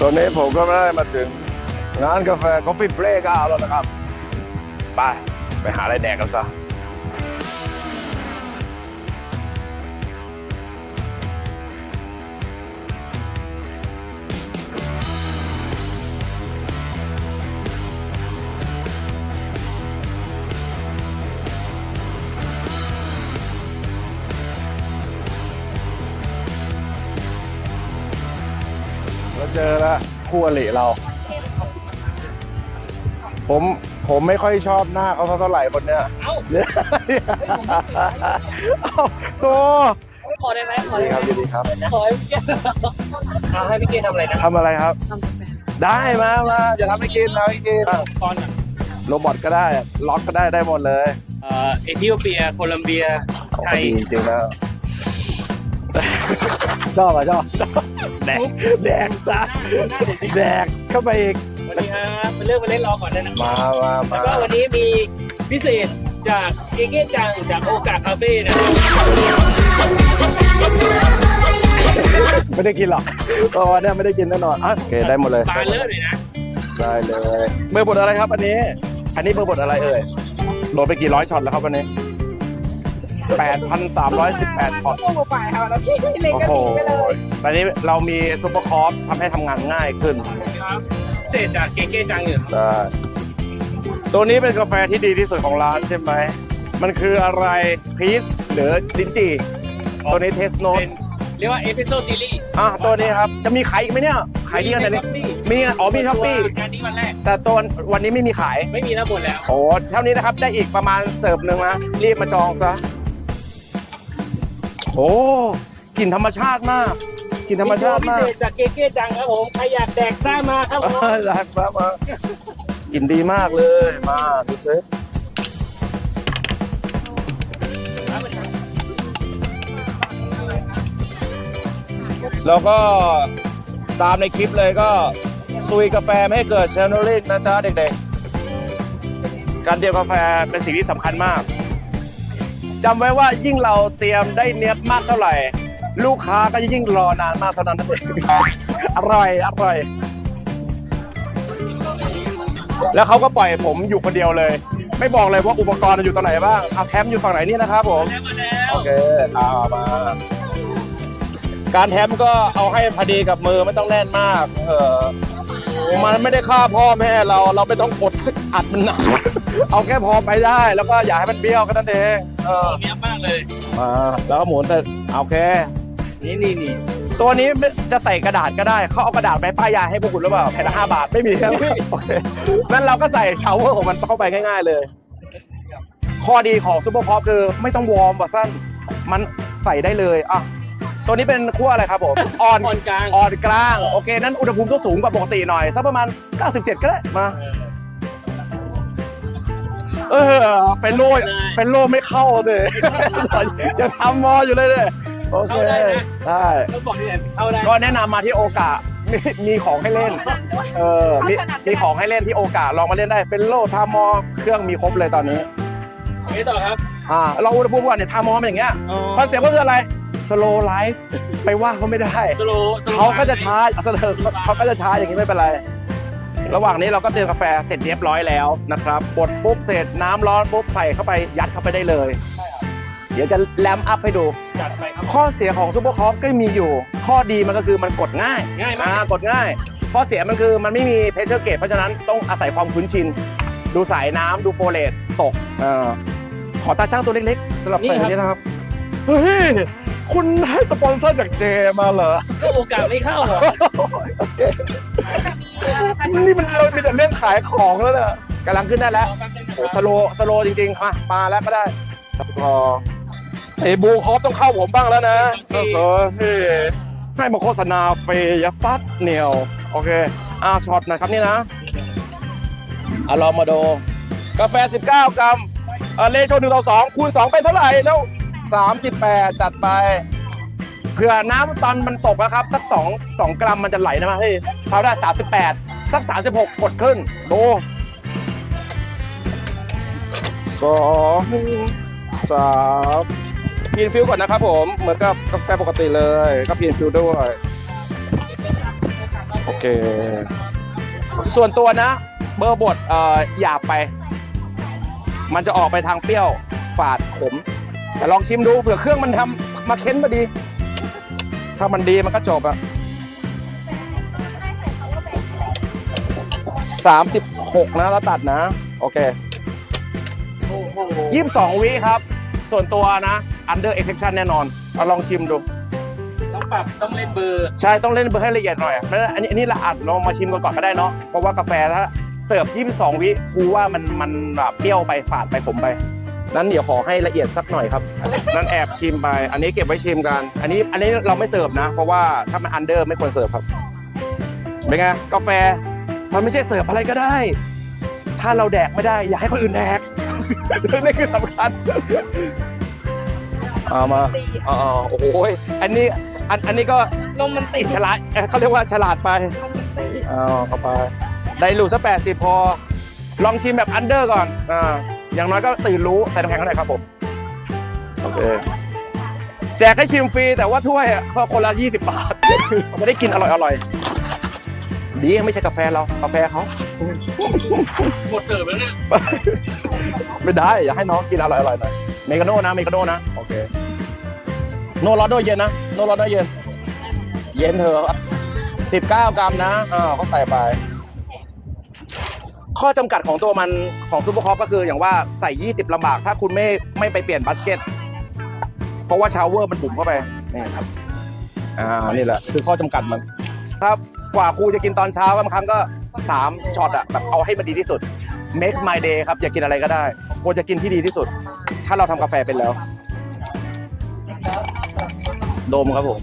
ตอนนี้ผมก็ได้มาถึงงานกาแฟ Coffee Break แล้วนะครับ ไป ไปหาอะไรแดกกันซะ เราเจอแล้วคู่อริเรา ผมผมไม่ค่อยชอบหน้าเขาเท่าไหร่คนเนี้ยเอ้าเอ้าโตขอได้ไหมขอดีได้คไหมรับยินดีครับขอให้พี่เกดเอาให้พี่เกดทำอะไรนะทำอะไรครับ ทำกาแฟได้มามาอย่าทำให้กินนะให้กินตอนอะโรบอทก็ได้ล็อกก็ได้ได้หมดเลยเอ่อเอธิโอเปีย โคลัมเบีย ไทย ดีจริงๆแล้วชอบอะชอบ แดกแดกซะแดกเข้าไปอีกวันนี้ครับมาเลือกมาเล่นรอก่อนเลยนะมามาแล้มาวก็วันนี้มีพิเศษจากเกเก้จังจากโอกาสคาเฟ่นะไม่ได้กินหรอกเพราะว่าเนี่ยไม่ได้กินแน่นอนอะโอเคได้หมดเลยบานเลิศเลยนะได้เลยเบอร์บทอะไรครับอันนี้ อันนี้เบอร์บทอะไรเอ่ยโดนไปกี่ร้อยช็อตแล้วครับวันนี้ 8,318ช็อตโอ้โหฝ่ายค่ะแล้วพี่เล็งโอ้กระโหดิ่งไปเลย ตอนนี้เรามีซุปเปอร์คอร์ฟทำให้ทำงานง่ายขึ้นครับพิเศษจากเกเก้จังอยู่ได้ตัวนี้เป็นกาแฟที่ดีที่สุดของร้านใช่ไหม มันคืออะไรพีซหรือลิ้นจี่ตัวนี้เทสโนเป็นเรียกว่าเอพิโซดซีรีส์อะตัวนี้ครับ จะมีขายอีกไหมเนี่ย ขายดีขนาดนี้มีนะอ๋อมีช้อปปี้ งานนี้วันแรก แต่ตัววันนี้ไม่มีขาย ไม่มีแล้วหมดแล้ว โอ้เท่านี้นะครับ ได้อีกประมาณเสิร์ฟหนึ่งนะ รีบมาจองซะโอ้กลิ่นธรรมชาติมากกลิ่นธรรมชาติพิมาเศกษจากเกเก้จังครับผมใครอยากแดกซ่ามาครับผมรักมากมากลิ่นดีมากเลยมาดูซิแล้วก็ตามในคลิปเลยก็ซุยกาแฟไม่ให้เกิดเชลโนลิกนะจ๊ะเด็กๆ การเตรียมกาแฟเป็นสิ่งที่สำคัญมาก จำไว้ว่ายิ่งเราเตรียมได้เนี้ยบมากเท่าไหร่ ลูกค้าก็ยิ่งรอนานมากเท่านั้นนั่นเองอร่อย อร่อย แล้วเขาก็ปล่อยผมอยู่คนเดียวเลย ไม่บอกเลยว่าอุปกรณ์อยู่ตรงไหนบ้างเอาแคมป์อยู่ฝั่งไหนนี่นะครับผมโอเคเอามาการแถมก็เอาให้พอดีกับมือไม่ต้องแน่นมาก เออมันไม่ได้ฆ่าพ่อแม่เราเราไม่ต้องอดอัดมันหนักเอาแค่พอไปได้ แล้วก็อย่าให้มันเบี้ยวก็นั่นเอง เออเนียบมากเลยมาแล้วก็หมุนแต่โอเค นี่นี่นี่ตัวนี้ไม่จะใส่กระดาษก็ได้ เขาเอากระดาษไปป้ายยาให้พวกคุณหรือเปล่าแผ่นละห้าบาทไม่มีใช่ไหมโอเคนั่นเราก็ใส่เชาวเวอร์ของมันเข้าไปง่ายๆเลย ข้อดีของซูเปอร์พอปคือไม่ต้องวอร์มว่าสั้นมันใส่ได้เลยอะตัวนี้เป็นขั้วอะไรครับผมอ่อน อ่อนกลาง อ่อนกลาง โอเค นั้นอุณหภูมิก็สูงกว่าปกติหน่อย สักประมาณ 97 ก็ได้ มา เออ เฟนโลเฟนโลไม่เข้าเลยยังทำมออยู่เลยเลยโอเคเข้าได้นะได้ต้องบอกที่ไหนเข้าได้ก็แนะนำมาที่โอกามีมีของให้เล่น เออมีมีของให้เล่นที่โอกาลองมาเล่นได้เฟนโลทามอเครื่องมีครบเลยตอนนี้นี่ต่อครับ อ่า เราอุณหภูมิก่อนเนี่ยทามอเป็นอย่างเงี้ยคอนเซ็ปต์ก็คืออะไร slow life ไปว่าเขาไม่ได้สโลเขาก็จะช้าเขาก็จะช้าอย่างนี้ไม่เป็นไร ระหว่างนี้เราก็เตรียมกาแฟเสร็จเรียบร้อยแล้วนะครับบดปุ๊บเสร็จน้ำร้อนปุ๊บใส่เข้าไปยัดเข้าไปได้เลย เดี๋ยวจะแลมอัพให้ดู จัดไปครับ ข้อเสียของซูเปอร์คอฟก็มีอยู่ ข้อดีมันก็คือมันกดง่ายง่ายมาก อ่ากดง่าย ข้อเสียมันคือมันไม่มีเพชเชอร์เกตเพราะฉะนั้นต้องอาศัยความคุ้นชิน ดูสายน้ำดูโฟเลตตกเออขอตาช่างตัวเล็กๆสำหรับแฟนนี้นะครับ เฮ้ย คุณให้สปอนเซอร์จากเจมาเหรอ ก็โอกาสไม่เข้าเหรอโอเค นี่มันเรามีแต่เรื่องขายของแล้วเนี่ยกำลังขึ้นได้แล้วโอ้สโลสโลจริงๆมามาแล้วก็ได้จับพอไอ้บูคอฟต้องเข้าผมบ้างแล้วนะโอ้โหพี่ให้มาโฆษณาเฟยปัดเหนียว โอเคอ่าช็อตนะครับนี่นะอะลองมาดู กาแฟ 19 กรัมเลโชหนึ่งต่อสองคูณ2เป็นเท่าไหร่แล้ว38 จัดไป เผื่อน้ำตอนมันตกนะครับ สัก2 2กรัมมันจะไหลนะมาพี่เขาได้ 38 สัก 36 กดขึ้น ดูสองสามพีนฟิลก่อนนะครับผม เหมือนกับกาแฟปกติเลยก็พีนฟิลด้วย โอเค ส่วนตัวนะ เบอร์บดเอ่อหยาบไป มันจะออกไปทางเปรี้ยวฝาดขม แต่ลองชิมดูเผื่อเครื่องมันทำมาเค้นมาดี ถ้ามันดีมันก็จบอะสามสิบหกนะแล้วตัดนะ โอเคโอ้โหยี่สิบสองวิครับ ส่วนตัวนะ under exception แน่นอนเอาลองชิมดู ต้องปรับต้องเล่นเบอร์ ใช่ต้องเล่นเบอร์ให้ละเอียดหน่อยไม่ได้อันนี้อันนี้ละอัดลองมาชิมกันก่อนก็ได้เนาะเพราะว่ากาแฟถ้าเสิร์ฟ22 วิครูว่ามันมันแบบเปรี้ยวไปฝาดไปขมไป นั้นเดี๋ยวขอให้ละเอียดสักหน่อยครับ นั้นแอบชิมไป อันนี้เก็บไว้ชิมกัน อันนี้อันนี้เราไม่เสิร์ฟนะ เพราะว่าถ้ามันอันเดอร์ไม่ควรเสิร์ฟครับเป็นไงกาแฟมันไม่ใช่เสิร์ฟอะไรก็ได้ ถ้าเราแดกไม่ได้ อย่าให้คนอื่นแดกนี่คือสำคัญเอามาอ๋อโอ้โหอันนี้อันอันนี้ก็ลมมันติดฉลาดเอ่อเขาเรียกว่าฉลาดไปลมมันติดเอาเข้าไป ได้รูสักแปดสิบพอ ลองชิมแบบอันเดอร์ก่อนอ่า อย่างน้อยก็ตื่นรู้ใส่น้ำแข็งเท่าไหร่ครับผมโอเคแจกให้ชิมฟรีแต่ว่าถ้วยอะก็คนละ 20 บาทไม่ได้กินอร่อยอร่อยๆดีไม่ใช่กาแฟเรากาแฟเขาหมดเสิร์ฟแล้วเนี่ยไม่ได้ อยากให้น้องกินอร่อยอร่อยๆหน่อยเมกาโน่นะเมกาโน่นะโอเคโนร้อนโนเย็นนะโนร้อนโนเย็น เย็นเถอะ19 กรัมนะอ่าเขาใส่ไป ข้อจำกัดของตัวมันของซูเปอร์คอปก็คืออย่างว่าใส่ 20ลำบาก ถ้าคุณไม่ไม่ไปเปลี่ยนบาสเกต เพราะว่าชาวเวอร์มันบุ๋มเข้าไปนี่ครับอ่านี่แหละคือข้อจำกัดมันครับกว่าครูจะกินตอนเช้าบางครั้งก็ 3ช็อตอะแบบเอาให้มันดีที่สุด make my day ครับอยากกินอะไรก็ได้ควรจะกินที่ดีที่สุด ถ้าเราทำกาแฟเป็นแล้ว โดมครับผม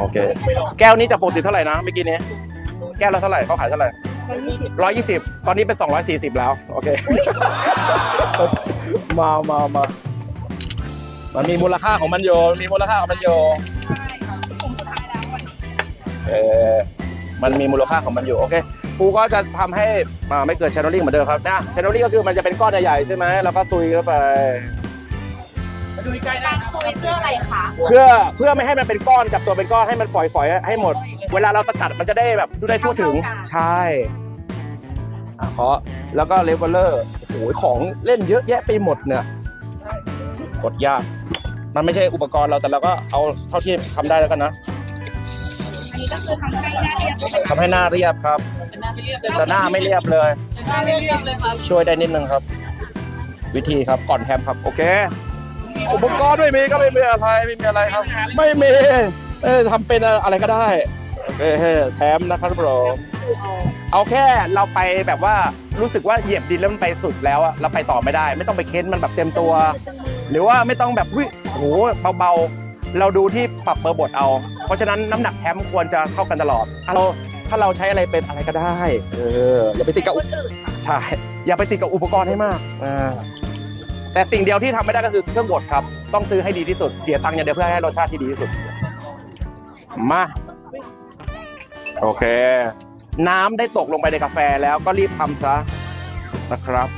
โอเค แก้วนี้จากปกติเท่าไหร่นะเมื่อกี้นี้ ก้วละเท่าไหร่เขาขายเท่าไหร่ร้อยยี่สิบตอนนี้เป็นสองร้อยสี่สิบแล้ว โอเค มามามา มันมีมูลค่าของมันอยู่มันมีมูลค่าของมันอยู่ผมสุดท้ายแล้ววันนี้เออมันมีมูลค่าของมันอยู่โอเคครูก็จะทำให้อ่าไม่เกิดช n น e ลลิ่งเหมือนเดิมครับนะช n น e ลลิ่งก็คือมันจะเป็นก้อนใหญ่ๆใช่ไหมแล้วก็ซุยเข้าไป มาดูใกล้ๆนะการซอยเพื่ออะไรคะ เพื่อเพื่อไม่ให้มันเป็นก้อนจับตัวเป็นก้อนให้มันฝอยๆให้หมด เวลาเราสกัดมันจะได้แบบดูได้ทั่วถึง ใช่อะเคาะแล้วก็เลเวลเลอร์โอ้โหของเล่นเยอะแยะไปหมดเนี่ยกดยาก มันไม่ใช่อุปกรณ์เราแต่เราก็เอาเท่าที่ทำได้แล้วกันนะอันนี้ก็คือทำให้หน้าเรียบเป็นทำให้หน้าเรียบครับ แต่หน้าไม่เรียบเลยหน้าไม่เรียบเลยครับช่วยได้นิดนึงครับ วิธีครับก่อนแทมครับ โอเค อุปกรณ์ไม่มีก็ไม่มีอะไรไม่มีอะไรครับ ไม่มีเออทำเป็นอะไรก็ได้ โอเคแถมนะครับผมเอาแค่เราไปแบบว่ารู้สึกว่าเหยียบดินแล้วมันไปสุดแล้วอะเราไปต่อไม่ได้ ไม่ต้องไปเค้นมันแบบเต็มตัว หรือว่าไม่ต้องแบบวิโหเบาๆ เราดูที่ปรับเบอร์บทเอา เพราะฉะนั้นน้ำหนักแถมควรจะเท่ากันตลอดเราถ้าเราใช้อะไรเป็นอะไรก็ได้ เอออย่าไปติดกับใช่อย่าไปติดกับอุปกรณ์ให้มากอ่าแต่สิ่งเดียวที่ทำไม่ได้ก็คือเครื่องบดครับ ต้องซื้อให้ดีที่สุด เสียตังค์อย่างเดียวเพื่อให้รสชาติที่ดีที่สุด มา โอเค น้ำได้ตกลงไปในกาแฟแล้วก็รีบทำซะนะครับ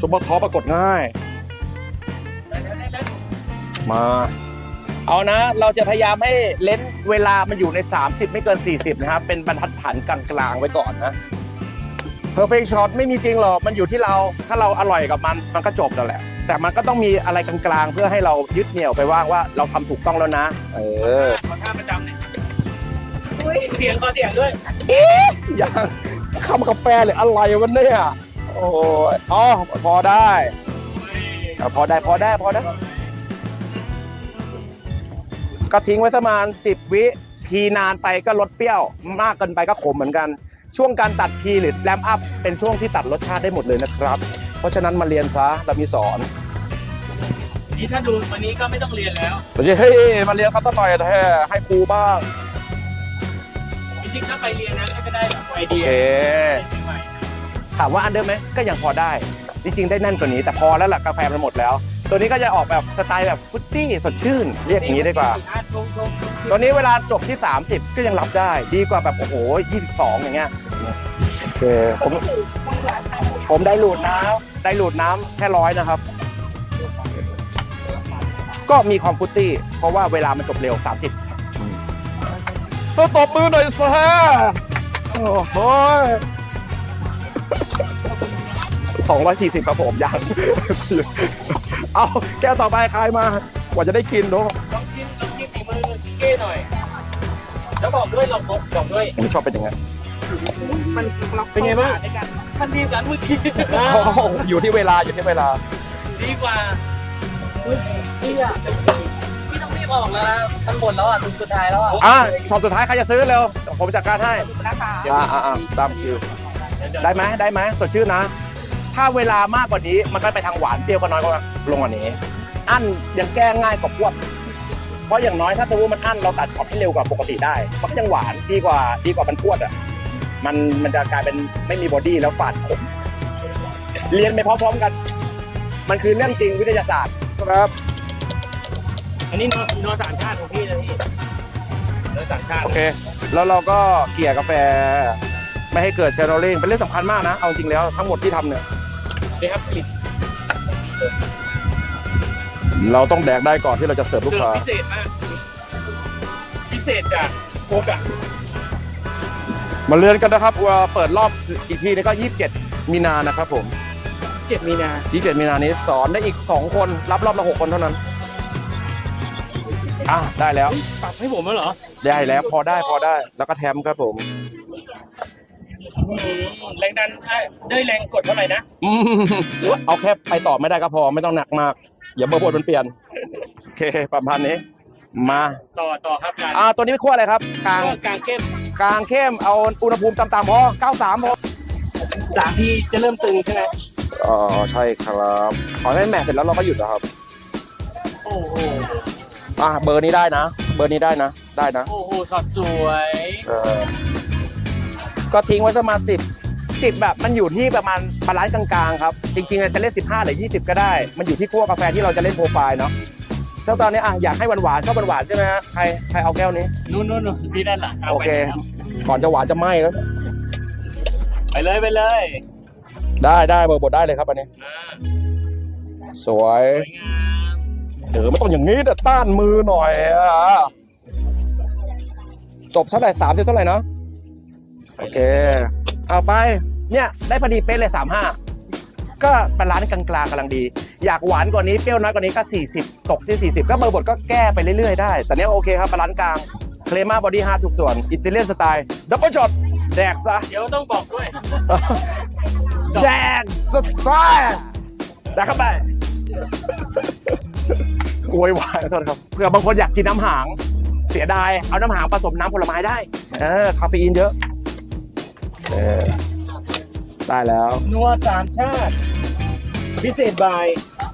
ซุปเปอร์ท็อปปรากฏง่าย มา เอานะ เราจะพยายามให้เลนส์เวลามันอยู่ใน 30 ไม่เกิน 40 นะครับ เป็นบรรทัดฐานกลางๆไว้ก่อนนะ perfect shot ไม่มีจริงหรอก มันอยู่ที่เรา ถ้าเราอร่อยกับมัน มันก็จบแล้วแหละ แต่มันก็ต้องมีอะไรกลางๆ เพื่อให้เรายึดเหนี่ยวไปว่าว่าเราทำถูกต้องแล้วนะ เออขอท่าประจำเนี่อย เสียงขอเสียงด้วยอย่างคำกาแฟหรืออะไรวันเนี่ยโอ้ยอ๋อพอได้อะพอได้พอได้พอได้ ก็ทิ้งไว้ประมาณ 10 วิพีนานไปก็ลดเปรี้ยว มากเกินไปก็ขมเหมือนกัน ช่วงการตัดพีหรือแรมอัพเป็นช่วงที่ตัดรสชาติได้หมดเลยนะครับ เพราะฉะนั้นมาเรียนซะเรามีสอนนี่ถ้าดูวันนี้ก็ไม่ต้องเรียนแล้วไม่ใช่เฮ้ยมาเรียนครับตั้งหน่อยแท้ให้ครูบ้างจ ริงๆถ้าไปเรียนนะก็จะได้แบบไอโอเดียเค ใหม่ถามว่าอันเดอร์ไหมก็ยังพอได้ จริงๆได้แน่นกว่านี้ แต่พอแล้วล่ะกาแฟมันหมดแล้ว ตัวนี้ก็จะออกแบบสไตล์แบบฟรุตตี้สดชื่นเรียกอย่างนี้ดีกว่าชงชงตัวนี้เวลาจบที่ 30 ก็ยังรับได้ดีกว่าแบบ โอ้โห 22 อย่างเงี้ยโอเคผมผมได้หลูดน้ำได้หลูดน้ำแค่ร้อยนะครับ ก็มีความฟรุตตี้ เพราะว่าเวลามันจบเร็ว 30 ต้องตบมือหน่อยสิโอ้โหสองร้อยสี่สิบครับผมยังเอาแก้วต่อไปใครมากว่าจะได้กินเนาะลองชิมลองชิมฝีมือเก้หน่อย แล้วบอกด้วยลองบอกบอกด้วยผมชอบเป็นอย่างนั้นมันล็อกเป็นไงบ้างในการมันดีกันเมื่อกี้อยู่ที่เวลาอยู่ที่เวลา ดีกว่าพี่อะพี่ต้องรี บออกแล้วนะมันหมดแล้วอะถึงสุดท้ายแล้วอะอะสอบสุดท้ายใครจะซื้อเร็วผมจัดการให้นะคะอ่าอ่าอ่าตามคิวได้ไหมได้ไหมสดชื่นนะ ถ้าเวลามากกว่านี้มันก็ไปทางหวานเปรี้ยวก็น้อยกว่าลงกว่านี้ อั้นยังแก้ง่ายกว่าพวกเพราะอย่างน้อยถ้าสมมติมันอั้นเราตัดช็อตให้เร็วกว่าปกติได้ มันก็ยังหวานดีกว่าดีกว่ามันพวดอะมันมันจะกลายเป็นไม่มีบอดี้แล้วฝาดขมเรียนไปพร้อมๆกัน มันคือเรื่องจริงวิทยาศาสตร์ครับ อันนี้นอนนอนสามชาติของพี่นะพี่นอนสามชาติโอเค แล้วเราก็เกลี่ยกาแฟ ไม่ให้เกิดเชลลิงเป็นเรื่องสำคัญมากนะ เอาจริงแล้วทั้งหมดที่ทำเนี่ย นี่ครับกลิ่นเราต้องแดกได้ก่อนที่เราจะเสิร์ฟลูกเสิร์ฟค้า พิเศษมาก พิเศษจากโอกะมาเรียนกันนะครับว่าเปิดรอบอีกทีนี้ก็ 27 มีนานะครับผม เจ็ดมีนา 27 มีนานี้สอนได้อีก 2 คนรับรอบละ 6 คนเท่านั้น อะได้แล้ว ปรับให้ผมแล้วเหรอได้แล้วพอได้พอได้ แล้วก็แถมครับผมอืมแรงดันเอ้ยด้วยแรงกดเท่าไหร่นะอืมเอาแค่ไปต่อไม่ได้ก็พอไม่ต้องหนักมาก อย่าเบอร์บทมันเปลี่ยน โอเค ประมาณนี้ มาต่อต่อครับการอ่าตัวนี้ไม่ขั้วอะไรครับ กลางก็กลางเข้มกลางเข้มเอาอุณหภูมิต่ำๆพอ 93พอสามทีจะเริ่มตึงใช่ไหมอ๋อใช่ครับขอให้แม่เสร็จแล้วเราก็หยุดนะครับ โอ้โห อะเบอร์นี้ได้นะ เบอร์นี้ได้นะ ได้นะ โอ้โหสดสวย เออ ก็ทิ้งไว้ประมาณสิบสิบแบบมันอยู่ที่ประมาณบาลานซ์กลางๆครับ จริงๆจะเล่นสิบห้าหรือยี่สิบก็ได้ มันอยู่ที่คั่วกาแฟที่เราจะเล่นโปรไฟล์เนาะเช้าตอนนี้อะอยากให้หวานๆชอบหวานๆใช่ไหมฮะใครใครเอาแก้วนี้ นู่นนู่นนู่นพี่ด้านหลังาโอเคไปแล้วก่อนจะหวานจะไหม้แล้ว ไปเลยไปเลยได้ได้เบอร์บทได้เลยครับอันนี้ อ่าสวย สวยงาม เออไม่ต้องอย่างนี้แต่ต้านมือหน่อยอะจบเท่าไหร่สามสิบเท่าไหร่เนาะโอเค เอาไป เนี่ยได้พอดีเป๊ะเลยสามห้าก็เป็นร้านกลางๆกำลังดี อยากหวานกว่านี้เปรี้ยวน้อยกว่านี้ก็ 40 ตกที่ 40 ก็เบอร์บทก็แก้ไปเรื่อยๆได้ แต่เนี้ยโอเคครับเป็นร้านกลางเคลมาบอดี้ฮาร์ดทุกส่วนอิตาเลียนสไตล์ดับเบิลช็อตแดกซะเดี๋ยวต้องบอกด้วย แดกสุดซะแดกเข้าไป โวยวายขอโทษครับเผื่อบางคนอยากกินน้ำหาง เสียดาย เอาน้ำหางผสมน้ำผลไม้ได้ เออ คาเฟอีนเยอะ เออ ได้แล้ว นัวสามชาติ พิเศษบาย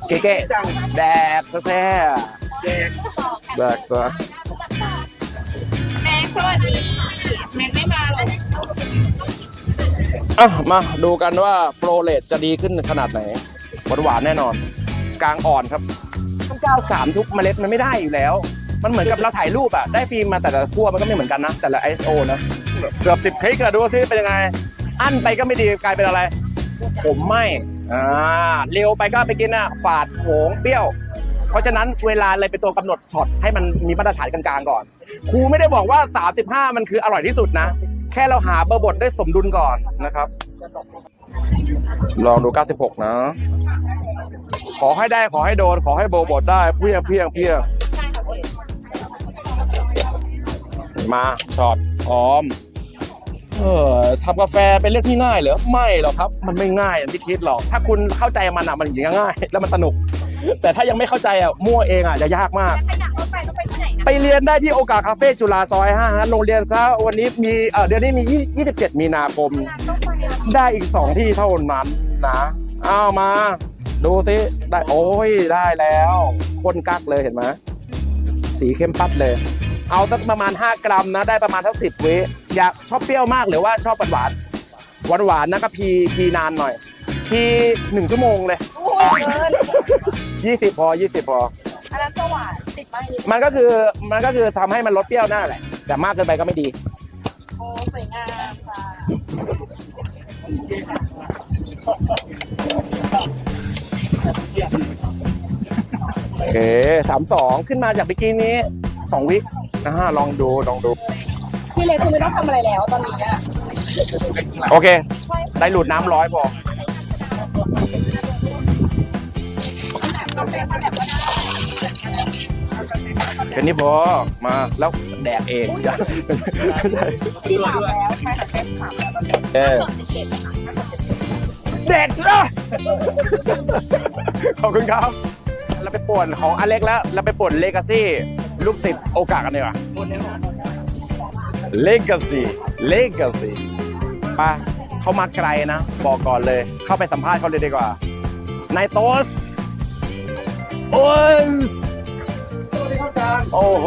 เก๋ๆจังแดกซะแซ่แดกแดกซะแม็กสวัสดีแม็กไม่มาหรอกอะมาดูกันว่าโฟลเลตจะดีขึ้นขนาดไหนหวานหวานๆแน่นอน กลางอ่อนครับ ต้องก้าวสามทุกเมล็ดมันไม่ได้อยู่แล้ว มันเหมือนกับเราถ่ายรูปอะได้ฟิล์มมาแต่ละขั้วมันก็ไม่เหมือนกันนะ แต่ละ ISO นะเกือบสิบคลิกอะดูซิเป็นยังไง อั้นไปก็ไม่ดีกลายเป็นอะไร ผมไม่อ่าเร็วไปก็ไปกินอะฝาดโหงเปรี้ยว เพราะฉะนั้นเวลาเลยเป็นตัวกำหนดช็อตให้มันมีมาตรฐานกลางๆก่อน ครูไม่ได้บอกว่า 35 มันคืออร่อยที่สุดนะ แค่เราหาเบอร์บทได้สมดุลก่อนนะครับ ลองดู 96 นะ ขอให้ได้ขอให้โดน ขอให้เบอร์บทได้เพียงเพียงเพียงใช่ค่ะพี่มาช็อตพร้อม เออทำกาแฟเป็นเรื่องที่ง่ายเหรอไม่หรอกครับ มันไม่ง่ายอย่างที่คิดหรอก ถ้าคุณเข้าใจมันอะมันอย่างง่าย แล้วมันสนุก แต่ถ้ายังไม่เข้าใจอะมั่วเองอะจะยากมากแล้วขนาดเข้าไปต้องไปที่ไหนนะไปเรียนได้ที่โอกาสคาเฟ่จุฬาซอย5ฮะโรงเรียนซะวันนี้มีเออเดือนนี้มี 27 มีนาคมต้องไปอะได้อีก 2 ที่เท่านั้นนะเอามา ดูสิได้โอ้ยได้แล้วคนกักเลยเห็นไหมสีเข้มปั๊ดเลย เอาสักประมาณ 5 กรัมนะ ได้ประมาณสักสิบวิอยากชอบเปรี้ยวมากหรือว่าชอบหวานหวานหวานๆนะก็พีพีนานหน่อย พีหนึ่งชั่วโมงเลยโอ้ยเกิน20พอ20พออันนั้นสว่านติดไม้นิดมันก็คือมันก็คือทำให้มันลดเปรี้ยวหน้าแหละ แต่มากเกินไปก็ไม่ดีโอ้สวยงามค่ะ สามสองขึ้นมาจากเมื่อกี้นี้สองวินะฮะลองดูลองดู พี่เล็กคือไม่ต้องทำอะไรแล้วตอนนี้อะโอเค ได้หลุดน้ำร้อยพอแค่นี้พอมาแล้วแดกเองที่สามแล้วใช่ค่ะเป็นสามแล้วตอนนี้เออสดเด็ดๆนะคะแดกซะขอบคุณครับเราไปป่วนของอเล็กแล้ว เราไปป่วนเลกาซี่ลูกศิษย์โอกาสกันดีกว่าเลกาซี่เลกาซี่ไปเขามาไกลนะ บอกก่อนเลย เข้าไปสัมภาษณ์เขาเลยดีกว่านายโตสโอ้ยโอ้โห